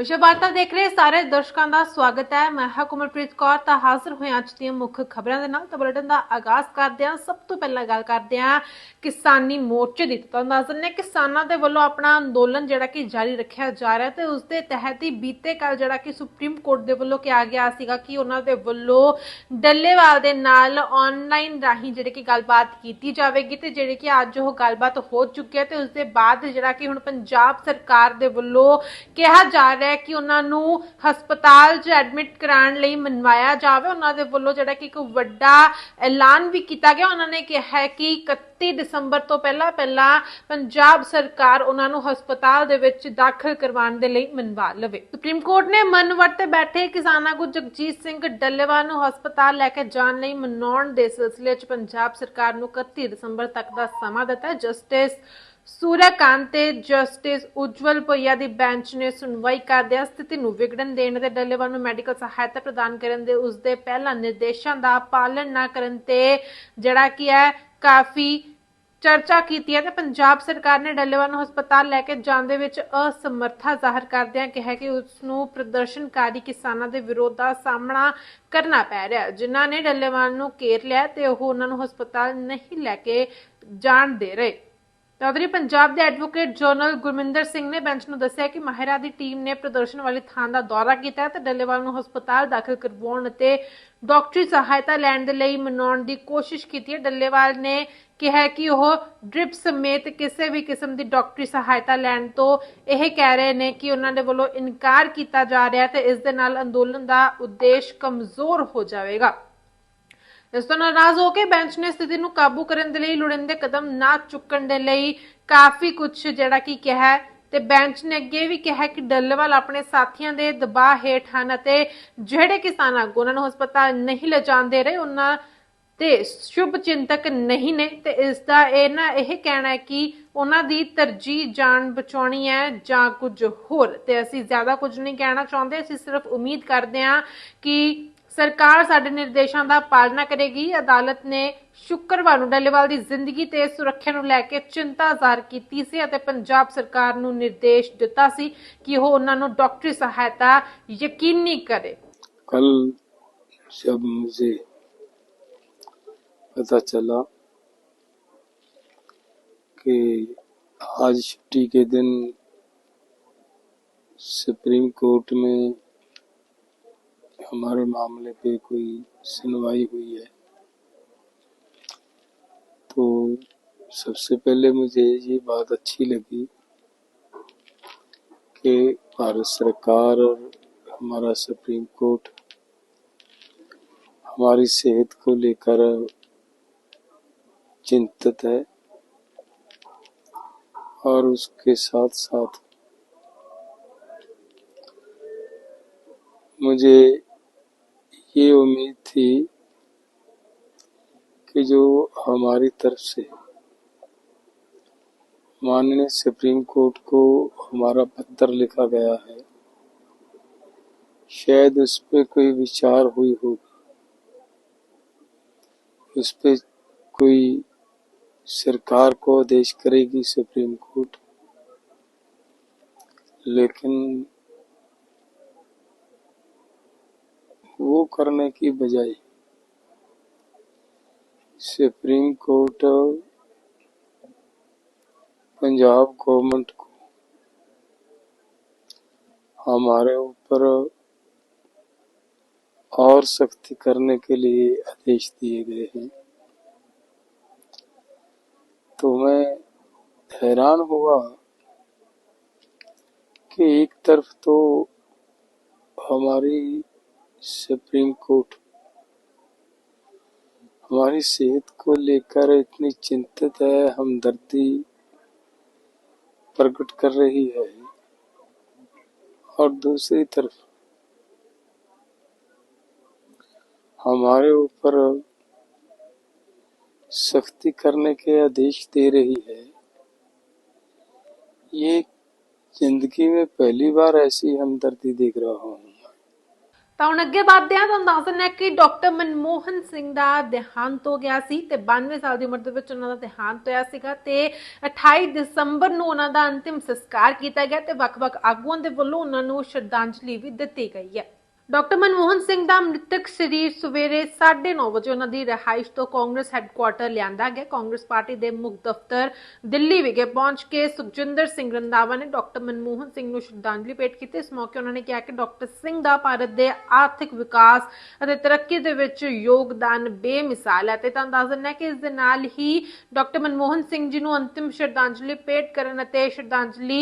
ਵਿਸ਼ਵ ਵਾਰਤਾ ਦੇਖ ਰਹੇ ਸਾਰੇ ਦਰਸ਼ਕਾਂ ਦਾ ਸਵਾਗਤ ਹੈ। ਮੈਂ ਹਾਂ ਕੁਮਲਪ੍ਰੀਤ ਕੌਰ, ਤਾਂ ਹਾਜ਼ਰ ਹੋਇਆ ਅੱਜ ਦੀਆਂ ਮੁੱਖ ਖਬਰਾਂ ਦੇ ਨਾਲ। ਤਾਂ ਬੁਲੇਟਿਨ ਦਾ ਆਗਾਜ਼ ਕਰਦੇ ਹਾਂ। ਸਭ ਤੋਂ ਪਹਿਲਾਂ ਗੱਲ ਕਰਦੇ ਹਾਂ ਕਿਸਾਨੀ ਮੋਰਚੇ ਦੀ। ਤਾਂ ਦੱਸ ਦਿੰਦੇ ਹਾਂ ਕਿਸਾਨਾਂ ਦੇ ਵੱਲੋਂ ਆਪਣਾ ਅੰਦੋਲਨ ਜਿਹੜਾ ਕਿ ਜਾਰੀ ਰੱਖਿਆ ਜਾ ਰਿਹਾ ਤੇ ਉਸ ਦੇ ਤਹਿਤ ਹੀ ਬੀਤੇ ਕੱਲ ਜਿਹੜਾ ਕਿ ਸੁਪਰੀਮ ਕੋਰਟ ਦੇ ਵੱਲੋਂ ਕਿਹਾ ਗਿਆ ਸੀਗਾ ਕਿ ਉਹਨਾਂ ਦੇ ਵੱਲੋਂ ਡੱਲੇਵਾਲ ਦੇ ਨਾਲ ਆਨਲਾਈਨ ਰਾਹੀਂ ਜਿਹੜੀ ਕਿ ਗੱਲਬਾਤ ਕੀਤੀ ਜਾਵੇਗੀ ਤੇ ਜਿਹੜੀ ਕਿ ਅੱਜ ਉਹ ਗੱਲਬਾਤ ਹੋ ਚੁੱਕੀ ਹੈ ਤੇ ਉਸ ਦੇ ਬਾਅਦ ਜਿਹੜਾ ਕਿ ਹੁਣ ਪੰਜਾਬ ਸਰਕਾਰ ਦੇ ਵੱਲੋਂ ਕਿਹਾ ਜਾ ਰਿਹਾ ਹੈ ਕਿ ਉਹਨਾਂ ਨੂੰ ਹਸਪਤਾਲ 'ਚ ਐਡਮਿਟ ਕਰਾਉਣ ਲਈ ਮਨਵਾਇਆ ਜਾਵੇ। ਉਹਨਾਂ ਦੇ ਵੱਲੋਂ ਜਿਹੜਾ ਕਿ ਇੱਕ ਵੱਡਾ ਐਲਾਨ ਵੀ ਕੀਤਾ ਗਿਆ। ਉਹਨਾਂ ਨੇ ਕਿਹਾ ਹੈ ਕਿ 31 ਦਸੰਬਰ ਤੋਂ ਪਹਿਲਾਂ ਪਹਿਲਾਂ ਪੰਜਾਬ ਸਰਕਾਰ ਉਹਨਾਂ ਨੂੰ ਹਸਪਤਾਲ ਦੇ ਵਿੱਚ ਦਾਖਲ ਕਰਵਾਉਣ ਦੇ ਲਈ ਮਨਵਾ ਲਵੇ। ਸੁਪਰੀਮ ਕੋਰਟ ਨੇ ਮਨਵਰ ਤੇ ਬੈਠੇ ਕਿਸਾਨਾਂ ਨੂੰ ਜਗਜੀਤ ਸਿੰਘ ਡੱਲੇਵਾਲ ਨੂੰ ਹਸਪਤਾਲ ਲੈ ਕੇ ਜਾਣ ਲਈ ਮਨਾਉਣ ਦੇ ਸਿਲਸਿਲੇ 'ਚ ਪੰਜਾਬ ਸਰਕਾਰ ਨੂੰ 31 ਦਸੰਬਰ ਤੱਕ ਦਾ ਸਮਾਂ ਦਿੱਤਾ। ਜਸਟਿਸ ਸੂਰਯਕਾਂਤ ਤੇ ਜਸਟਿਸ ਉਜਵਲ ਭਈਆ ਦੀ ਬੈਂਚ ਨੇ ਸੁਣਵਾਈ ਕਰਦਿਆਂ ਸਥਿਤੀ ਨੂੰ ਵਿਗੜਨ ਦੇਣ ਤੇ ਡੱਲੇਵਾਲ ਨੂੰ ਮੈਡੀਕਲ ਸਹਾਇਤਾ ਪ੍ਰਦਾਨ ਕਰਨ ਦੇ ਉਸ ਦੇ ਪਹਿਲਾਂ ਨਿਰਦੇਸ਼ਾਂ ਦਾ ਪਾਲਣ ਨਾ ਕਰਨ ਤੇ ਜਿਹੜਾ ਕੀ ਹੈ ਕਾਫੀ ਚਰਚਾ ਕੀਤੀ ਹੈ ਤੇ ਪੰਜਾਬ ਸਰਕਾਰ ਨੇ ਡੱਲੇਵਾਲ ਨੂੰ ਹਸਪਤਾਲ ਲੈ ਕੇ ਜਾਣ ਦੇ ਵਿੱਚ ਅਸਮਰਥਾ ਜ਼ਾਹਰ ਕਰਦਿਆਂ ਕਿਹਾ ਕਿ ਉਸ ਨੂੰ ਪ੍ਰਦਰਸ਼ਨਕਾਰੀ ਕਿਸਾਨਾਂ ਦੇ ਵਿਰੋਧ ਦਾ ਸਾਹਮਣਾ ਕਰਨਾ ਪੈ ਰਿਹਾ ਹੈ, ਜਿਨ੍ਹਾਂ ਨੇ ਡੱਲੇਵਾਲ ਨੂੰ ਘੇਰ ਲਿਆ ਤੇ ਉਹ ਉਹਨਾਂ ਨੂੰ ਹਸਪਤਾਲ ਨਹੀਂ ਲੈ ਕੇ ਜਾਣ ਦੇ ਰਹੇ। ਚੌਧਰੀ, ਪੰਜਾਬ ਦੇ ਐਡਵੋਕੇਟ ਜਨਰਲ ਗੁਰਮਿੰਦਰ ਸਿੰਘ ਨੇ ਬੈਂਚ ਨੂੰ ਦੱਸਿਆ ਕਿ ਮਾਹਿਰਾਂ ਦੀ ਟੀਮ ਨੇ ਪ੍ਰਦਰਸ਼ਨ ਵਾਲੀ ਥਾਂ ਦਾ ਦੌਰਾ ਕੀਤਾ ਤੇ ਡੱਲੇਵਾਲ ਨੂੰ ਹਸਪਤਾਲ ਦਾਖਲ ਕਰਵਾਉਣ ਅਤੇ ਡਾਕਟਰੀ ਸਹਾਇਤਾ ਲੈਣ ਦੇ ਲਈ ਮਨਾਉਣ ਦੀ ਕੋਸ਼ਿਸ਼ ਕੀਤੀ ਹੈ। ਡੱਲੇਵਾਲ ਨੇ ਕਿਹਾ ਕਿ ਉਹ ਡ੍ਰਿਪ ਸਮੇਤ ਕਿਸੇ ਵੀ ਕਿਸਮ ਦੀ ਡਾਕਟਰੀ ਸਹਾਇਤਾ ਲੈਣ ਤੋਂ ਇਹ ਕਹਿ ਰਹੇ ਨੇ ਕਿ ਉਹਨਾਂ ਦੇ ਵੱਲੋਂ ਇਨਕਾਰ ਕੀਤਾ ਜਾ ਰਿਹਾ ਤੇ ਇਸ ਦੇ ਨਾਲ ਅੰਦੋਲਨ ਦਾ ਉਦੇਸ਼ ਕਮਜ਼ੋਰ ਹੋ ਜਾਵੇਗਾ। ਇਸ ਤੋਂ ਨਾਰਾਜ਼ ਹੋ ਕੇ ਬੈਂਚ ਨੇ ਸਥਿਤੀ ਨੂੰ ਕਾਬੂ ਕਰਨ ਦੇ ਲਈ ਲੋੜੀਂਦੇ ਕਦਮ ਨਾ ਚੁੱਕਣ ਦੇ ਲਈ ਕਾਫੀ ਕੁਝ ਜਿਹੜਾ ਕਿ ਕਿਹਾ ਤੇ ਬੈਂਚ ਨੇ ਅੱਗੇ ਵੀ ਕਿਹਾ ਕਿ ਡੱਲੇਵਾਲ ਆਪਣੇ ਸਾਥੀਆਂ ਦੇ ਦਬਾਅ ਹੇਠ ਹਨ ਅਤੇ ਜਿਹੜੇ ਕਿਸਾਨ ਆਗੂ ਉਹਨਾਂ ਨੂੰ ਹਸਪਤਾਲ ਨਹੀਂ ਲਿਜਾਂਦੇ ਰਹੇ, ਉਹਨਾਂ ਤੇ ਸ਼ੁਭ ਚਿੰਤਕ ਨਹੀਂ ਨੇ ਤੇ ਇਸ ਦਾ ਇਹ ਨਾ ਇਹ ਕਹਿਣਾ ਹੈ ਕਿ ਉਹਨਾਂ ਦੀ ਤਰਜੀਹ ਜਾਨ ਬਚਾਉਣੀ ਹੈ ਜਾਂ ਕੁਝ ਹੋਰ ਤੇ ਅਸੀਂ ਜ਼ਿਆਦਾ ਕੁਝ ਨਹੀਂ ਕਹਿਣਾ ਚਾਹੁੰਦੇ, ਅਸੀਂ ਸਿਰਫ ਉਮੀਦ ਕਰਦੇ ਹਾਂ ਕਿ ਸਰਕਾਰ ਸਾਡੇ ਨਿਰਦੇਸ਼ਾਂ ਦਾ ਪਾਲਣਾ ਕਰੇਗੀ ਅਦਾਲਤ ਨੇ ਸ਼ੁੱਕਰਵਾਰ ਨੂੰ ਡੱਲੇਵਾਲ ਦੀ ਜ਼ਿੰਦਗੀ ਤੇ ਸੁਰੱਖਿਆ ਨੂੰ ਲੈ ਕੇ ਚਿੰਤਾ ਜ਼ਾਹਰ ਕੀਤੀ ਸੀ ਅਤੇ ਪੰਜਾਬ ਸਰਕਾਰ ਨੂੰ ਨਿਰਦੇਸ਼ ਦਿੱਤਾ ਸੀ ਕਿ ਉਹ ਉਹਨਾਂ ਨੂੰ ਡਾਕਟਰੀ ਸਹਾਇਤਾ ਯਕੀਨੀ ਕਰੇ कल जब मुझे पता चला कि आज छुट्टी के दिन सुप्रीम कोर्ट में हमारे मामले पे कोई सुनवाई हुई है। तो सबसे पहले मुझे ये बात अच्छी लगी कि भारत सरकार और हमारा सुप्रीम कोर्ट हमारी सेहत को लेकर चिंतित है और उसके साथ साथ मुझे ये उम्मीद थी कि जो हमारी तरफ़ से माननीय सुप्रीम कोर्ट को हमारा पत्र लिखा गया है, शायद उस पर कोई विचार हुई होगी। उस पर कोई सरकार को आदेश करेगी सुप्रीम कोर्ट, लेकिन वो करने की बजाय सुप्रीम कोर्ट पंजाब गवर्नमेंट को हमारे ऊपर और सख्ती करने के लिए आदेश दिए गए हैं। तो मैं हैरान हुआ कि एक तरफ़ तो हमारी सुप्रीम कोर्ट। हमारी सेहत को लेकर इतनी चिंतित है, हमदर्दी प्रकट कर रही है। और दूसरी तरफ़, हमारे ऊपर सख्ती करने के आदेश दे रही है। ये ज़िंदगी में पहली बार ऐसी हमदर्दी देख रहा हूँ। ਤਾਂ ਹੁਣ ਅੱਗੇ ਵੱਧਦੇ ਹਾਂ ਤੁਹਾਨੂੰ ਦੱਸ ਦਿੰਦੇ ਕਿ ਡਾਕਟਰ ਮਨਮੋਹਨ ਸਿੰਘ ਦਾ ਦੇਹਾਂਤ ਹੋ ਗਿਆ ਸੀ ਤੇ 92 ਸਾਲ ਦੀ ਉਮਰ ਦੇ ਵਿੱਚ ਉਹਨਾਂ ਦਾ ਦੇਹਾਂਤ ਹੋਇਆ ਸੀਗਾ ਤੇ 28 ਦਸੰਬਰ ਨੂੰ ਉਹਨਾਂ ਦਾ ਅੰਤਿਮ ਸੰਸਕਾਰ ਕੀਤਾ ਗਿਆ ਤੇ ਵੱਖ-ਵੱਖ ਆਗੂਆਂ ਦੇ ਵੱਲੋਂ ਉਹਨਾਂ ਨੂੰ ਸ਼ਰਧਾਂਜਲੀ ਵੀ ਦਿੱਤੀ ਗਈ ਹੈ। ਡਾਕਟਰ ਮਨਮੋਹਨ ਸਿੰਘ ਦਾ ਮ੍ਰਿਤਕ ਸਰੀਰ ਸਵੇਰੇ 9:30 ਵਜੇ ਉਹਨਾਂ ਦੀ ਰਿਹਾਇਸ਼ ਤੋਂ ਕਾਂਗਰਸ ਹੈੱਡਕੁਆਟਰ ਲਿਆਂਦਾ ਗਿਆ। ਕਾਂਗਰਸ ਪਾਰਟੀ ਦੇ ਮੁੱਖ ਦਫ਼ਤਰ ਦਿੱਲੀ ਵਿਖੇ ਪਹੁੰਚ ਕੇ ਸੁਖਜਿੰਦਰ ਸਿੰਘ ਰੰਧਾਵਾ ਨੇ ਡਾਕਟਰ ਮਨਮੋਹਨ ਸਿੰਘ ਨੂੰ ਸ਼ਰਧਾਂਜਲੀ ਭੇਟ ਕੀਤੀ। ਇਸ ਮੌਕੇ ਉਹਨਾਂ ਨੇ ਕਿਹਾ ਕਿ ਡਾਕਟਰ ਸਿੰਘ ਦਾ ਭਾਰਤ ਦੇ ਆਰਥਿਕ ਵਿਕਾਸ ਅਤੇ ਤਰੱਕੀ ਦੇ ਵਿੱਚ ਯੋਗਦਾਨ ਬੇਮਿਸਾਲ ਹੈ ਤੇ ਤੁਹਾਨੂੰ ਦੱਸ ਦਿੰਦਾ ਕਿ ਇਸ ਦੇ ਨਾਲ ਹੀ ਡਾਕਟਰ ਮਨਮੋਹਨ ਸਿੰਘ ਜੀ ਨੂੰ ਅੰਤਿਮ ਸ਼ਰਧਾਂਜਲੀ ਭੇਟ ਕਰਨ ਅਤੇ ਸ਼ਰਧਾਂਜਲੀ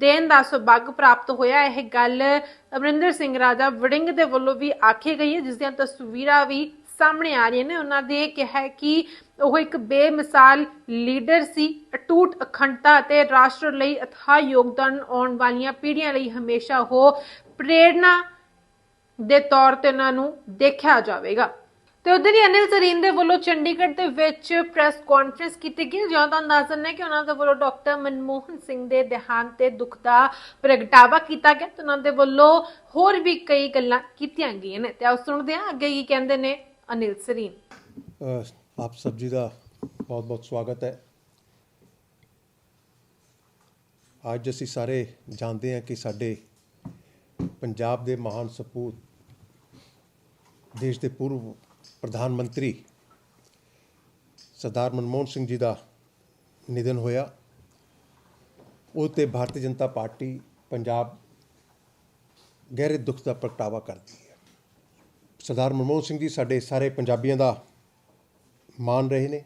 ਦੇਣ ਦਾ ਸੁਭਾਗ ਪ੍ਰਾਪਤ ਹੋਇਆ। ਇਹ ਗੱਲ ਅਮਰਿੰਦਰ ਸਿੰਘ ਰਾਜਾ ਵੜਿੰਗ ਦੇ ਵੱਲੋਂ ਵੀ ਆਖੀ ਗਈ ਹੈ, ਜਿਸ ਦੀਆਂ ਤਸਵੀਰਾਂ ਵੀ ਸਾਹਮਣੇ ਆ ਰਹੀਆਂ ਨੇ। ਉਹਨਾਂ ਦੇ ਕਿਹਾ ਹੈ ਕਿ ਉਹ ਇੱਕ ਬੇਮਿਸਾਲ ਲੀਡਰ ਸੀ, ਅਟੂਟ ਅਖੰਡਤਾ ਅਤੇ ਰਾਸ਼ਟਰ ਲਈ ਅਥਾਹ ਯੋਗਦਾਨ ਆਉਣ ਵਾਲੀਆਂ ਪੀੜ੍ਹੀਆਂ ਲਈ ਹਮੇਸ਼ਾ ਉਹ ਪ੍ਰੇਰਣਾ ਦੇ ਤੌਰ ਤੇ ਉਹਨਾਂ ਨੂੰ ਦੇਖਿਆ ਜਾਵੇਗਾ। ਤੇ ਉਧਰ ਹੀ ਅਨਿਲ ਸਰੀਨ ਦੇ ਵੱਲੋਂ ਚੰਡੀਗੜ੍ਹ ਦੇ ਵਿੱਚ ਪ੍ਰੈਸ ਕਾਨਫਰੰਸ ਕੀਤੀ ਗਈ। ਜਿਉਂ ਤੁਹਾਨੂੰ ਦੱਸ ਦਿੰਦੇ ਕਿ ਉਹਨਾਂ ਦੇ ਵੱਲੋਂ ਡਾਕਟਰ ਮਨਮੋਹਨ ਸਿੰਘ ਦੇ ਦੇਹਾਂਤ ਤੇ ਦੁੱਖ ਦਾ ਪ੍ਰਗਟਾਵਾ ਕੀਤਾ ਗਿਆ ਤੇ ਉਹਨਾਂ ਦੇ ਵੱਲੋਂ ਹੋਰ ਵੀ ਕਈ ਗੱਲਾਂ ਕੀਤੀਆਂ ਗਈਆਂ ਨੇ। ਤੇ ਆਓ ਸੁਣਦੇ ਹਾਂ ਅੱਗੇ ਕੀ ਕਹਿੰਦੇ ਨੇ ਅਨਿਲ ਸਰੀਨ। ਆਪ ਸਭ ਜੀ ਦਾ ਬਹੁਤ ਬਹੁਤ ਸਵਾਗਤ ਹੈ। ਅੱਜ ਅਸੀਂ ਸਾਰੇ ਜਾਣਦੇ ਹਾਂ ਕਿ ਸਾਡੇ ਪੰਜਾਬ ਦੇ ਮਹਾਨ ਸਪੂਤ ਦੇਸ਼ ਦੇ ਪੂਰਵ ਪ੍ਰਧਾਨ ਮੰਤਰੀ ਸਰਦਾਰ ਮਨਮੋਹਨ ਸਿੰਘ ਜੀ ਦਾ ਨਿਧਨ ਹੋਇਆ। ਉਹ ਤੇ ਭਾਰਤੀ ਜਨਤਾ ਪਾਰਟੀ ਪੰਜਾਬ ਗਹਿਰੇ ਦੁੱਖ ਦਾ ਪ੍ਰਗਟਾਵਾ ਕਰਦੀ ਹੈ। ਸਰਦਾਰ ਮਨਮੋਹਨ ਸਿੰਘ ਜੀ ਸਾਡੇ ਸਾਰੇ ਪੰਜਾਬੀਆਂ ਦਾ ਮਾਣ ਰਹੇ ਨੇ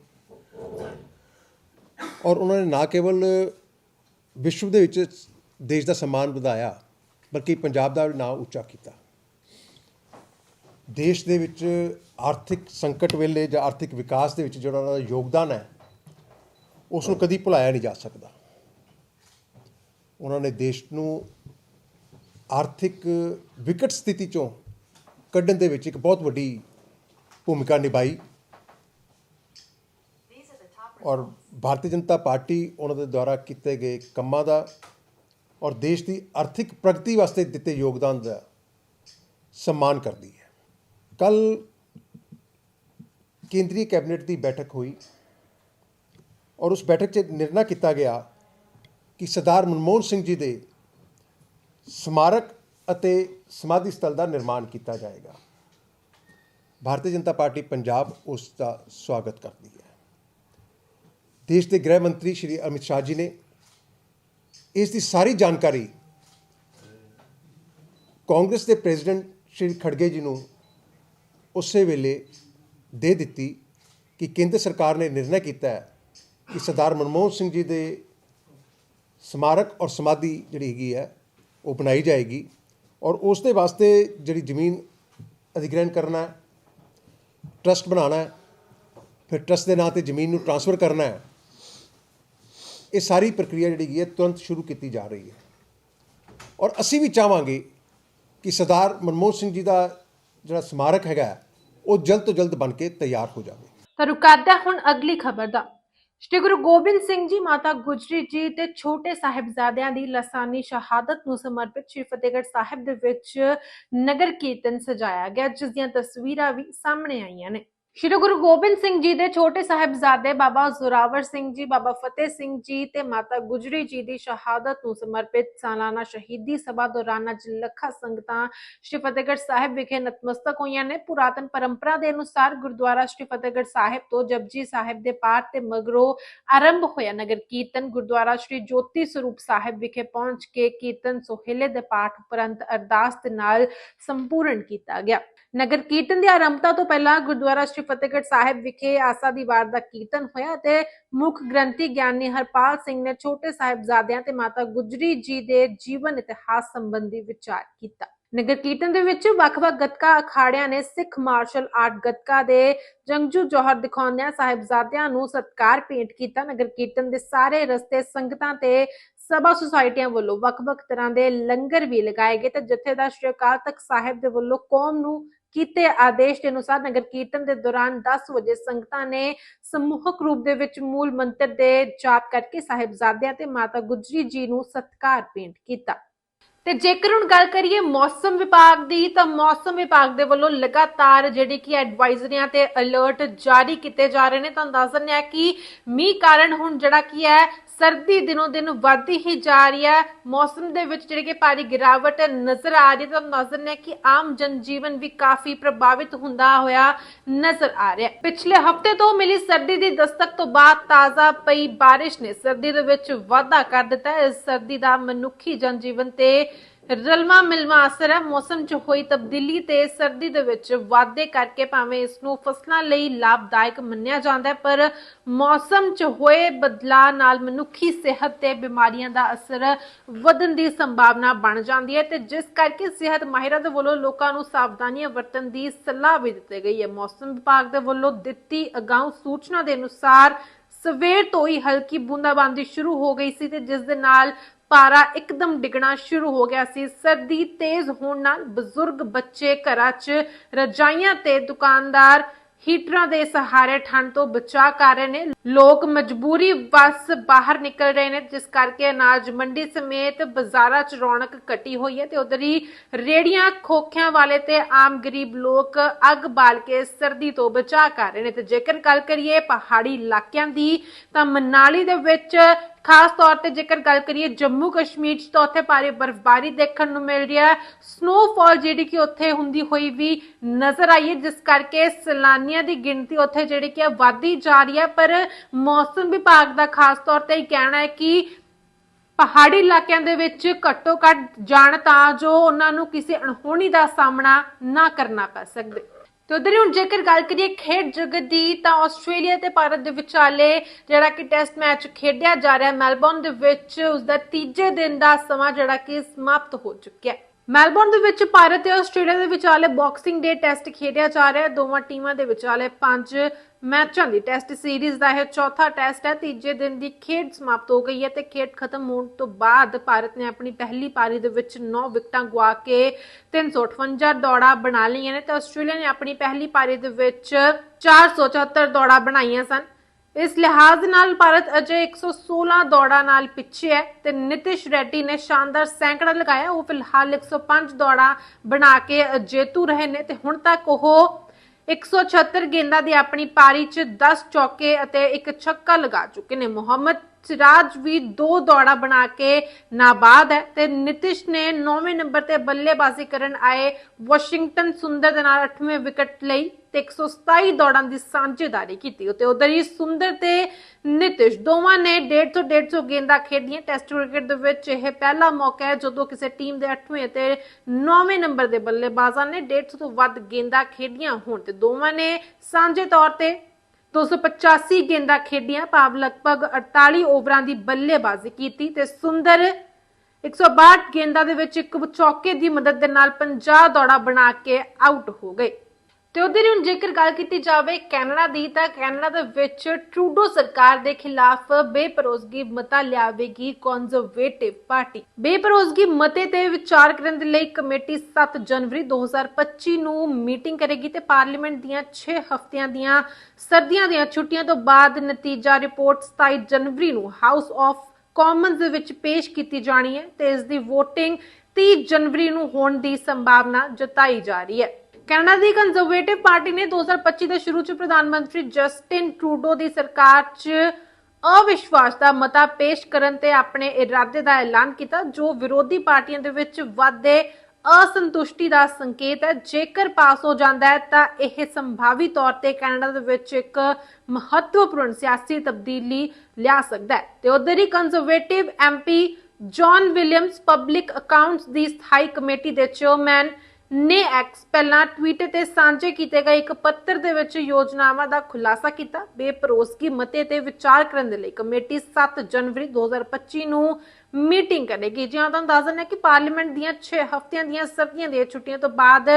ਔਰ ਉਹਨਾਂ ਨੇ ਨਾ ਕੇਵਲ ਵਿਸ਼ਵ ਦੇ ਵਿੱਚ ਦੇਸ਼ ਦਾ ਸਨਮਾਨ ਵਧਾਇਆ, ਬਲਕਿ ਪੰਜਾਬ ਦਾ ਵੀ ਨਾਂ ਉੱਚਾ ਕੀਤਾ। ਦੇਸ਼ ਦੇ ਵਿੱਚ ਆਰਥਿਕ ਸੰਕਟ ਵੇਲੇ ਜਾਂ ਆਰਥਿਕ ਵਿਕਾਸ ਦੇ ਵਿੱਚ ਜਿਹੜਾ ਉਹਨਾਂ ਦਾ ਯੋਗਦਾਨ ਹੈ ਉਸ ਨੂੰ ਕਦੀ ਭੁਲਾਇਆ ਨਹੀਂ ਜਾ ਸਕਦਾ। ਉਹਨਾਂ ਨੇ ਦੇਸ਼ ਨੂੰ ਆਰਥਿਕ ਵਿਕਟ ਸਥਿਤੀ ਚੋਂ ਕੱਢਣ ਦੇ ਵਿੱਚ ਇੱਕ ਬਹੁਤ ਵੱਡੀ ਭੂਮਿਕਾ ਨਿਭਾਈ। ਔਰ ਭਾਰਤੀ ਜਨਤਾ ਪਾਰਟੀ ਉਹਨਾਂ ਦੇ ਦੁਆਰਾ ਕੀਤੇ ਗਏ ਕੰਮਾਂ ਦਾ ਔਰ ਦੇਸ਼ ਦੀ ਆਰਥਿਕ ਪ੍ਰਗਤੀ ਵਾਸਤੇ ਦਿੱਤੇ ਯੋਗਦਾਨ ਦਾ ਸਨਮਾਨ ਕਰਦੀ ਹੈ। ਕੱਲ ਕੇਂਦਰੀ ਕੈਬਨਿਟ ਦੀ ਬੈਠਕ ਹੋਈ ਔਰ ਉਸ ਬੈਠਕ 'ਚ ਨਿਰਣਾ ਕੀਤਾ ਗਿਆ ਕਿ ਸਰਦਾਰ ਮਨਮੋਹਨ ਸਿੰਘ ਜੀ ਦੇ ਸਮਾਰਕ ਅਤੇ ਸਮਾਧੀ ਸਥਲ ਦਾ ਨਿਰਮਾਣ ਕੀਤਾ ਜਾਏਗਾ। ਭਾਰਤੀ ਜਨਤਾ ਪਾਰਟੀ ਪੰਜਾਬ ਉਸ ਦਾ ਸਵਾਗਤ ਕਰਦੀ ਹੈ। ਦੇਸ਼ ਦੇ ਗ੍ਰਹਿ ਮੰਤਰੀ ਸ਼੍ਰੀ ਅਮਿਤ ਸ਼ਾਹ ਜੀ ਨੇ ਇਸ ਦੀ ਸਾਰੀ ਜਾਣਕਾਰੀ ਕਾਂਗਰਸ ਦੇ ਪ੍ਰੈਜ਼ੀਡੈਂਟ ਸ਼੍ਰੀ ਖੜਗੇ ਜੀ ਨੂੰ ਉਸੇ ਵੇਲੇ ਦੇ ਦਿੱਤੀ ਕਿ ਕੇਂਦਰ ਸਰਕਾਰ ਨੇ ਨਿਰਣਾ ਕੀਤਾ ਹੈ ਕਿ ਸਰਦਾਰ ਮਨਮੋਹਨ ਸਿੰਘ ਜੀ ਦੇ ਸਮਾਰਕ ਔਰ ਸਮਾਧੀ ਜਿਹੜੀ ਹੈਗੀ ਹੈ, ਉਹ ਬਣਾਈ ਜਾਏਗੀ ਔਰ ਉਸ ਦੇ ਵਾਸਤੇ ਜਿਹੜੀ ਜ਼ਮੀਨ ਅਧਿਗ੍ਰਹਿਣ ਕਰਨਾ ਹੈ, ਟਰਸਟ ਬਣਾਉਣਾ ਹੈ, ਫਿਰ ਟਰਸਟ ਦੇ ਨਾਂ ਤੇ ਜ਼ਮੀਨ ਨੂੰ ਟ੍ਰਾਂਸਫਰ ਕਰਨਾ ਹੈ, ਇਹ ਸਾਰੀ ਪ੍ਰਕਿਰਿਆ ਜਿਹੜੀ ਹੈਗੀ ਹੈ, ਤੁਰੰਤ ਸ਼ੁਰੂ ਕੀਤੀ ਜਾ ਰਹੀ ਹੈ। ਔਰ ਅਸੀਂ ਵੀ ਚਾਹਾਂਗੇ ਕਿ ਸਰਦਾਰ ਮਨਮੋਹਨ ਸਿੰਘ ਜੀ ਦਾ ਜਿਹੜਾ ਸਮਾਰਕ ਹੈਗਾ ਉਹ ਜਲਦ ਤੋਂ ਜਲਦ ਬਣ ਕੇ ਤਿਆਰ ਹੋ ਜਾਵੇ। ਤਾਂ ਰੁਕਾਦਾ ਹੁਣ ਅਗਲੀ ਖਬਰ ਦਾ। ਸ਼੍ਰੀ ਗੁਰੂ ਗੋਬਿੰਦ ਸਿੰਘ ਜੀ ਮਾਤਾ ਗੁਜਰੀ ਜੀ ਤੇ ਛੋਟੇ ਸਾਹਿਬਜ਼ਾਦਿਆਂ ਦੀ ਲਸਾਨੀ ਸ਼ਹਾਦਤ ਨੂੰ ਸਮਰਪਿਤ ਸ਼੍ਰੀ ਫਤਿਹਗੜ੍ਹ ਸਾਹਿਬ ਦੇ ਵਿੱਚ ਨਗਰ ਕੀਰਤਨ ਸਜਾਇਆ ਗਿਆ, ਜਿਸ ਦੀਆਂ ਤਸਵੀਰਾਂ ਵੀ ਸਾਹਮਣੇ ਆਈਆਂ ਨੇ। ਸ਼੍ਰੀ ਗੁਰੂ ਗੋਬਿੰਦ ਸਿੰਘ ਜੀ ਦੇ ਛੋਟੇ ਸਾਹਿਬਜ਼ਾਦੇ ਬਾਬਾ ਜ਼ੋਰਾਵਰ ਸਿੰਘ ਜੀ, ਬਾਬਾ ਫਤਿਹ ਸਿੰਘ ਜੀ ਤੇ ਮਾਤਾ ਗੁਜਰੀ ਜੀ ਦੀ ਸ਼ਹਾਦਤ ਨੂੰ ਸਮਰਪਿਤ ਸਾਲਾਨਾ ਸ਼ਹੀਦੀ ਸਭਾ ਦੌਰਾਨ ਅੱਜ ਲੱਖਾਂ ਸੰਗਤਾਂ ਸ਼੍ਰੀ ਫਤਿਹਗੜ੍ਹ ਸਾਹਿਬ ਵਿਖੇ ਨਤਮਸਤਕ ਹੋਈਆਂ ਨੇ। ਪੁਰਾਤਨ ਪਰੰਪਰਾ ਦੇ ਅਨੁਸਾਰ ਗੁਰਦੁਆਰਾ ਸ਼੍ਰੀ ਫਤਿਹਗੜ੍ਹ ਸਾਹਿਬ ਤੋਂ ਜਪਜੀ ਸਾਹਿਬ ਦੇ ਪਾਠ ਤੇ ਮਗਰੋਂ ਆਰੰਭ ਹੋਇਆ। ਨਗਰ ਕੀਰਤਨ ਗੁਰਦੁਆਰਾ ਸ਼੍ਰੀ ਜੋਤੀ ਸਰੂਪ ਸਾਹਿਬ ਵਿਖੇ ਪਹੁੰਚ ਕੇ ਕੀਰਤਨ ਸੋਹਿਲੇ ਦੇ ਪਾਠ ਉਪਰੰਤ ਅਰਦਾਸ ਦੇ ਨਾਲ ਸੰਪੂਰਨ ਕੀਤਾ ਗਿਆ। ਨਗਰ ਕੀਰਤਨ ਦੀ ਆਰੰਭਤਾ ਤੋਂ ਪਹਿਲਾਂ ਗੁਰਦੁਆਰਾ ਸ਼੍ਰੀ ਫਤਿਹਗੜ੍ਹ ਸਾਹਿਬ ਵਿਖੇ ਆਸਾ ਦੀ ਵਾਰ ਦਾ ਕੀਰਤਨ ਹੋਇਆ ਤੇ ਮੁੱਖ ਗ੍ਰੰਥੀ ਗਿਆਨੀ ਹਰਪਾਲ ਸਿੰਘ ਨੇ ਛੋਟੇ ਸਾਹਿਬਜ਼ਾਦਿਆਂ ਤੇ ਮਾਤਾ ਗੁਜਰੀ ਜੀ ਦੇ ਜੀਵਨ ਇਤਿਹਾਸ ਸੰਬੰਧੀ ਵਿਚਾਰ ਕੀਤਾ। ਨਗਰ ਕੀਰਤਨ ਦੇ ਵਿੱਚ ਵੱਖ-ਵੱਖ ਗੱਤਕਾ ਅਖਾੜਿਆਂ ਨੇ ਸਿੱਖ ਮਾਰਸ਼ਲ ਆਰਟ ਗੱਤਕਾ ਦੇ ਜੰਗਜੂ ਜੋਹਰ ਦਿਖਾਉਂਦਿਆਂ ਸਾਹਿਬਜ਼ਾਦਿਆਂ ਨੂੰ ਸਤਕਾਰ ਭੇਂਟ ਕੀਤਾ। ਨਗਰ ਕੀਰਤਨ ਦੇ ਸਾਰੇ ਰਸਤੇ ਸੰਗਤਾਂ ਤੇ ਸਭਾ ਸੁਸਾਇਟੀਆਂ ਵੱਲੋਂ ਵੱਖ-ਵੱਖ ਤਰ੍ਹਾਂ ਦੇ ਲੰਗਰ ਵੀ ਲਗਾਏ ਗਏ ਤੇ ਜਥੇਦਾਰ ਸ਼੍ਰੀ ਅਕਾਲ ਤਖਤ ਸਾਹਿਬ ਦੇ ਵੱਲੋਂ ਕੌਮ ਨੂੰ ਕੀਤੇ ਆਦੇਸ਼ ਦੇ ਅਨੁਸਾਰ ਨਗਰ ਕੀਰਤਨ ਦੇ ਦੌਰਾਨ 10 ਵਜੇ ਸੰਗਤਾਂ ਨੇ ਸਮੂਹਕ ਰੂਪ ਦੇ ਵਿੱਚ ਮੂਲ ਮੰਤਰ ਦੇ ਜਾਪ ਕਰਕੇ ਸਾਹਿਬਜ਼ਾਦਿਆਂ ਤੇ ਮਾਤਾ ਗੁਜਰੀ ਜੀ ਨੂੰ ਸਤਕਾਰ ਭੇਂਟ ਕੀਤਾ। ਤੇ ਜੇਕਰ ਹੁਣ ਗੱਲ ਕਰੀਏ ਮੌਸਮ ਵਿਭਾਗ ਦੀ, ਤਾਂ ਮੌਸਮ ਵਿਭਾਗ ਦੇ ਵੱਲੋਂ ਲਗਾਤਾਰ ਜਿਹੜੀ ਕਿ ਐਡਵਾਈਜ਼ਰੀਆਂ ਤੇ ਅਲਰਟ ਜਾਰੀ ਕੀਤੇ ਜਾ ਰਹੇ ਨੇ ਤੁਹਾਨੂੰ ਦੱਸ ਦਿੰਦੇ ਆ ਕਿ ਮੀਂਹ ਕਾਰਨ ਹੁਣ ਜਿਹੜਾ ਕੀ ਹੈ ਸਰਦੀ ਦਿਨੋਂ ਦਿਨ ਵੱਧਦੀ ਹੀ ਜਾ ਰਹੀ ਹੈ। ਮੌਸਮ ਦੇ ਵਿੱਚ ਜਿਹੜੀ ਕਿ ਭਾਰੀ ਗਿਰਾਵਟ ਨਜ਼ਰ ਆ ਰਹੀ ਹੈ, ਤਾਂ ਦੱਸ ਦਿੰਦੇ ਆ ਕਿ ਆਮ ਜਨਜੀਵਨ ਵੀ ਕਾਫੀ ਪ੍ਰਭਾਵਿਤ ਹੁੰਦਾ ਹੋਇਆ ਨਜ਼ਰ ਆ ਰਿਹਾ ਪਿਛਲੇ ਹਫ਼ਤੇ ਤੋਂ ਮਿਲੀ ਸਰਦੀ ਦੀ ਦਸਤਕ ਤੋਂ ਬਾਅਦ ਤਾਜ਼ਾ ਪਈ ਬਾਰਿਸ਼ ਨੇ ਸਰਦੀ ਦੇ ਵਿੱਚ ਵਾਧਾ ਕਰ ਦਿੱਤਾ ਹੈ। ਇਸ ਸਰਦੀ ਦਾ ਮਨੁੱਖੀ ਜਨਜੀਵਨ ਤੇ ਰਲਮਾ ਮਿਲਮਾ ਅਸਰ ਹੈ। ਮੌਸਮ 'ਚ ਹੋਈ ਤਬਦੀਲੀ ਤੇ ਸਰਦੀ ਦੇ ਵਿੱਚ ਵਾਧੇ ਕਰਕੇ ਭਾਵੇਂ ਇਸ ਨੂੰ ਫਸਲਾਂ ਲਈ ਲਾਭਦਾਇਕ ਮੰਨਿਆ ਜਾਂਦਾ ਹੈ, ਪਰ ਮੌਸਮ 'ਚ ਹੋਏ ਬਦਲਾਅ ਨਾਲ ਮਨੁੱਖੀ ਸਿਹਤ ਤੇ ਬਿਮਾਰੀਆਂ ਦਾ ਅਸਰ ਵਧਣ ਦੀ ਸੰਭਾਵਨਾ ਬਣ ਜਾਂਦੀ ਹੈ ਤੇ ਜਿਸ ਕਰਕੇ ਸਿਹਤ ਮਾਹਿਰਾਂ ਦੇ ਵੱਲੋਂ ਲੋਕਾਂ ਨੂੰ ਸਾਵਧਾਨੀਆਂ ਵਰਤਣ ਦੀ ਸਲਾਹ ਵੀ ਦਿੱਤੀ ਗਈ ਹੈ। ਮੌਸਮ ਵਿਭਾਗ ਦੇ ਵੱਲੋਂ ਦਿੱਤੀ ਅਗਾਊਂ ਸੂਚਨਾ ਦੇ ਅਨੁਸਾਰ ਸਵੇਰ ਤੋਂ ਹੀ ਹਲਕੀ ਬੂੰਦਾਬਾਂਦੀ ਸ਼ੁਰੂ ਹੋ ਗਈ ਸੀ ਤੇ ਜਿਸ ਦੇ ਨਾਲ ਪਾਰਾ ਇੱਕਦਮ ਡਿੱਗਣਾ ਸ਼ੁਰੂ ਹੋ ਗਿਆ ਸੀ। ਸਰਦੀ ਤੇਜ਼ ਹੋਣ ਨਾਲ ਬਜ਼ੁਰਗ ਬੱਚੇ ਘਰਾਂ 'ਚ ਰਜਾਈਆਂ ਤੇ ਦੁਕਾਨਦਾਰ ਹੀਟਰਾਂ ਦੇ ਸਹਾਰੇ ਠੰਡ ਤੋਂ ਬਚਾਅ ਕਰ ਰਹੇ ਨੇ। ਲੋਕ ਮਜਬੂਰੀ ਵਸ ਬਾਹਰ ਨਿਕਲ ਰਹੇ ਨੇ, ਜਿਸ ਕਰਕੇ ਅਨਾਜ ਮੰਡੀ ਸਮੇਤ ਬਾਜ਼ਾਰਾਂ 'ਚ ਰੌਣਕ ਘਟੀ ਹੋਈ ਹੈ ਤੇ ਉਧਰ ਹੀ ਰੇੜੀਆਂ ਖੋਖਿਆਂ ਵਾਲੇ ਤੇ ਆਮ ਗਰੀਬ ਲੋਕ ਅੱਗ ਬਾਲ ਕੇ ਸਰਦੀ ਤੋਂ ਬਚਾਅ ਕਰ ਰਹੇ ਨੇ। ਤੇ ਜੇਕਰ ਗੱਲ ਕਰੀਏ ਪਹਾੜੀ ਇਲਾਕਿਆਂ ਦੀ, ਤਾਂ ਮਨਾਲੀ ਦੇ ਵਿੱਚ ਖਾਸ ਤੌਰ ਤੇ ਜੇਕਰ ਗੱਲ ਕਰੀਏ ਜੰਮੂ ਕਸ਼ਮੀਰ 'ਚ, ਤਾਂ ਉੱਥੇ ਭਾਰੀ ਬਰਫ਼ਬਾਰੀ ਦੇਖਣ ਨੂੰ ਮਿਲ ਰਹੀ ਹੈ। ਸਨੋਫਾਲ ਜਿਹੜੀ ਕਿ ਉੱਥੇ ਹੁੰਦੀ ਹੋਈ ਵੀ ਨਜ਼ਰ ਆਈ ਹੈ, ਜਿਸ ਕਰਕੇ ਸੈਲਾਨੀਆਂ ਦੀ ਗਿਣਤੀ ਉੱਥੇ ਜਿਹੜੀ ਕਿ ਵਧਦੀ ਜਾ ਰਹੀ ਹੈ, ਪਰ ਮੌਸਮ ਵਿਭਾਗ ਦਾ ਖਾਸ ਤੌਰ ਤੇ ਕਹਿਣਾ ਹੈ ਕਿ ਪਹਾੜੀ ਇਲਾਕਿਆਂ ਦੇ ਵਿੱਚ ਘੱਟੋ ਘੱਟ ਜਾਣ ਤਾਂ ਜੋ ਉਹਨਾਂ ਨੂੰ ਕਿਸੇ ਅਣਹੋਣੀ ਦਾ ਸਾਹਮਣਾ ਨਾ ਕਰਨਾ ਪੈ ਸਕੇ ਤੇ ਉਧਰ ਹੁਣ ਜੇਕਰ ਗੱਲ ਕਰੀਏ ਖੇਡ ਜਗਤ ਦੀ, ਤਾਂ ਆਸਟ੍ਰੇਲੀਆ ਤੇ ਭਾਰਤ ਦੇ ਵਿਚਾਲੇ ਜਿਹੜਾ ਕਿ ਟੈਸਟ ਮੈਚ ਖੇਡਿਆ ਜਾ ਰਿਹਾ ਹੈ ਮੈਲਬੌਰਨ ਦੇ ਵਿੱਚ, ਉਸ ਦਾ ਤੀਜੇ ਦਿਨ ਦਾ ਸਮਾਂ ਜਿਹੜਾ ਕਿ ਸਮਾਪਤ ਹੋ ਚੁੱਕਿਆ ਹੈ। ਮੈਲਬੌਰਨ ਦੇ ਵਿੱਚ ਭਾਰਤ ਤੇ ਆਸਟ੍ਰੇਲੀਆ ਦੇ ਵਿਚਾਲੇ ਬਾਕਸਿੰਗ ਡੇ ਟੈਸਟ ਖੇਡਿਆ ਜਾ ਰਿਹਾ ਹੈ। ਦੋਵਾਂ ਟੀਮਾਂ ਦੇ ਵਿਚਾਲੇ ਪੰਜ ਮੈਚਾਂ ਦੀ ਟੈਸਟ ਸੀਰੀਜ਼ ਦਾ ਇਹ ਚੌਥਾ ਟੈਸਟ ਹੈ, ਤੀਜੇ ਦਿਨ ਦੀ ਖੇਡ ਸਮਾਪਤ ਹੋ ਗਈ ਹੈ ਤੇ ਖੇਡ ਖਤਮ ਹੋਣ ਤੋਂ ਬਾਅਦ ਭਾਰਤ ਨੇ ਆਪਣੀ ਪਹਿਲੀ ਪਾਰੀ ਦੇ ਵਿੱਚ 9 ਵਿਕਟਾਂ ਗਵਾ ਕੇ 358 ਦੌੜਾਂ ਬਣਾ ਲਈਆਂ ਨੇ ਤੇ ਆਸਟ੍ਰੇਲੀਆ ਨੇ ਆਪਣੀ ਪਹਿਲੀ ਪਾਰੀ ਦੇ ਵਿੱਚ 474 ਦੌੜਾਂ ਬਣਾਈਆਂ ਸਨ। ਇਸ ਲਿਹਾਜ਼ ਨਾਲ ਭਾਰਤ ਅਜੇ 116 ਦੌੜਾਂ ਨਾਲ ਪਿੱਛੇ ਹੈ ਤੇ ਨਿਤਿਸ਼ ਰੈਡੀ ਨੇ ਸ਼ਾਨਦਾਰ ਸੈਂਕੜਾ ਲਗਾਇਆ, ਉਹ ਫਿਲਹਾਲ 105 ਦੌੜਾਂ ਬਣਾ ਕੇ ਜੇਤੂ ਰਹੇ ਨੇ ਤੇ ਹੁਣ ਤੱਕ ਉਹ 176 ਗੇਂਦਾਂ ਦੀ ਆਪਣੀ ਪਾਰੀ 'ਚ 10 ਚੌਕੇ ਅਤੇ ਇੱਕ ਛੱਕਾ ਲਗਾ ਚੁੱਕੇ ਨੇ। ਮੁਹੰਮਦ ਸਿਰਾਜ ਵੀ ਦੋ ਦੌੜਾ ਬਣਾ ਕੇ ਨਾਬਾਦ ਹੈ ਤੇ ਨਿਤਿਸ਼ ਨੇ 9ਵੇਂ ਨੰਬਰ ਤੇ ਬੱਲੇਬਾਜ਼ੀ ਕਰਨ ਆਏ ਵਾਸ਼ਿੰਗਟਨ ਸੁੰਦਰ ਦੇ ਨਾਲ 8ਵੇਂ ਵਿਕਟ ਲਈ। ਤੇ 127 ਦੌੜਾਂ ਦੀ ਸਾਂਝੇਦਾਰੀ ਕੀਤੀ। ਤੇ ਉਧਰ ਹੀ ਸੁੰਦਰ ਤੇ ਨਿਤਿਸ਼ ਦੋਵਾਂ ਨੇ 150 150 ਗੇਂਦਾਂ ਖੇਡੀਆਂ। ਟੈਸਟ ਕ੍ਰਿਕਟ ਦੇ ਵਿੱਚ ਇਹ ਪਹਿਲਾ ਮੌਕਾ ਹੈ ਜਦੋਂ ਕਿਸੇ ਟੀਮ ਦੇ 8ਵੇਂ ਅਤੇ 9ਵੇਂ ਨੰਬਰ ਦੇ ਬੱਲੇਬਾਜ਼ਾਂ ਨੇ 150 ਤੋਂ ਵੱਧ ਗੇਂਦਾਂ ਖੇਡੀਆਂ ਹੋਣ ਤੇ ਦੋਵਾਂ ਨੇ ਸਾਂਝੇ ਤੌਰ ਤੇ 285 ਗੇਂਦਾਂ ਖੇਡੀਆਂ, ਭਾਵ ਲਗਭਗ 48 ਓਵਰਾਂ ਦੀ ਬੱਲੇਬਾਜ਼ੀ ਕੀਤੀ ਤੇ ਸੁੰਦਰ 162 ਗੇਂਦਾਂ ਦੇ ਵਿੱਚ ਇੱਕ ਚੌਕੇ ਦੀ ਮਦਦ ਦੇ ਨਾਲ 50 ਦੌੜਾਂ ਬਣਾ ਕੇ ਆਊਟ ਹੋ ਗਏ। ਤੇ ਉਧਰ ਹੁਣ ਜੇਕਰ ਗੱਲ ਕੀਤੀ ਜਾਵੇ ਕੈਨੇਡਾ ਦੀ, ਤਾਂ ਕੈਨੇਡਾ ਦੇ ਵਿੱਚ ਟਰੂਡੋ ਸਰਕਾਰ ਦੇ ਖਿਲਾਫ ਬੇਪਰੋਜ਼ਗੀ ਮਤਾ ਲਿਆਵੇਗੀ ਕੰਜ਼ਰਵੇਟਿਵ ਪਾਰਟੀ। ਬੇਪਰੋਜ਼ਗੀ ਮਤੇ ਤੇ ਵਿਚਾਰ ਕਰਨ ਦੇ ਲਈ ਕਮੇਟੀ 7 ਜਨਵਰੀ 2025 ਨੂੰ ਮੀਟਿੰਗ ਕਰੇਗੀ ਤੇ ਪਾਰਲੀਮੈਂਟ ਦੀਆਂ 6 ਹਫ਼ਤਿਆਂ ਦੀਆਂ ਸਰਦੀਆਂ ਦੀਆਂ ਛੁੱਟੀਆਂ ਤੋਂ ਬਾਅਦ ਨਤੀਜਾ ਰਿਪੋਰਟ 27 ਜਨਵਰੀ ਨੂੰ ਹਾਊਸ ਆਫ ਕਾਮਨਸ ਦੇ ਵਿੱਚ ਪੇਸ਼ ਕੀਤੀ ਜਾਣੀ ਹੈ ਤੇ ਇਸ ਦੀ VOTING 30 ਜਨਵਰੀ ਨੂੰ ਹੋਣ ਦੀ ਸੰਭਾਵਨਾ ਜਤਾਈ ਜਾ ਰਹੀ ਹੈ। ਕੈਨੇਡਾ ਦੀ ਕੰਜ਼ਰਵੇਟਿਵ ਪਾਰਟੀ ਨੇ 2025 ਦੇ ਸ਼ੁਰੂ 'ਚ ਪ੍ਰਧਾਨ ਮੰਤਰੀ ਜਸਟਿਨ ਟਰੂਡੋ ਦੀ ਸਰਕਾਰ 'ਚ ਅਵਿਸ਼ਵਾਸ ਦਾ ਮਤਾ ਪੇਸ਼ ਕਰਨ ਤੇ ਆਪਣੇ ਇਰਾਦੇ ਦਾ ਐਲਾਨ ਕੀਤਾ, ਜੋ ਵਿਰੋਧੀ ਪਾਰਟੀਆਂ ਦੇ ਵਿੱਚ ਵਾਧੇ ਅਸੰਤੁਸ਼ਟੀ ਦਾ ਸੰਕੇਤ ਹੈ। ਜੇਕਰ ਪਾਸ ਹੋ ਜਾਂਦਾ ਹੈ, ਤਾਂ ਇਹ ਸੰਭਾਵੀ ਤੌਰ ਤੇ ਕੈਨੇਡਾ ਦੇ ਵਿੱਚ ਇੱਕ ਮਹੱਤਵਪੂਰਨ ਸਿਆਸੀ ਤਬਦੀਲੀ ਲਿਆ ਸਕਦਾ ਹੈ। ਤੇ ਉਧਰ ਹੀ conservative MP John Williams public accounts ਦੀ ਸਥਾਈ ਕਮੇਟੀ ਦੇ ਚੇਅਰਮੈਨ ਨੇ ਐਕਸ ਪਹਿਲਾਂ ਟਵਿੱਟਰ ਤੇ ਸਾਂਝੇ ਕੀਤੇ ਗਏ ਇੱਕ ਪੱਤਰ ਦੇ ਵਿੱਚ ਯੋਜਨਾਵਾਂ ਦਾ ਖੁਲਾਸਾ ਕੀਤਾ। ਬੇਪਰੋਸਗੀ ਮਤੇ ਤੇ ਵਿਚਾਰ ਕਰਨ ਦੇ ਲਈ ਕਮੇਟੀ 7 ਜਨਵਰੀ 2025 ਨੂੰ ਮੀਟਿੰਗ ਕਰੇਗੀ। ਜਿਹਾਂ ਤੁਹਾਨੂੰ ਦੱਸ ਦਿੰਦੇ ਕਿ ਪਾਰਲੀਮੈਂਟ ਦੀਆਂ 6 ਹਫ਼ਤਿਆਂ ਦੀਆਂ ਸਰਦੀਆਂ ਦੀਆਂ ਛੁੱਟੀਆਂ ਤੋਂ ਬਾਅਦ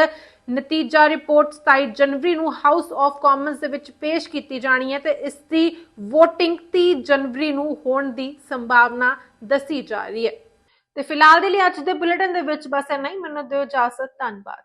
ਨਤੀਜਾ ਰਿਪੋਰਟ 27 ਜਨਵਰੀ ਨੂੰ ਹਾਊਸ ਆਫ ਕਾਮਨਸ ਦੇ ਵਿੱਚ ਪੇਸ਼ ਕੀਤੀ ਜਾਣੀ ਹੈ ਤੇ ਇਸ ਦੀ VOTING 30 ਜਨਵਰੀ ਨੂੰ ਹੋਣ ਦੀ ਸੰਭਾਵਨਾ ਦੱਸੀ ਜਾ ਰਹੀ ਹੈ। ਤੇ ਫਿਲਹਾਲ ਦੇ ਲਈ ਅੱਜ ਦੇ ਬੁਲੇਟਿਨ ਦੇ ਵਿੱਚ ਬਸ ਇੰਨਾ ਹੀ। ਮੈਨੂੰ ਦਿਓ ਇਜਾਜ਼ਤ। ਧੰਨਵਾਦ।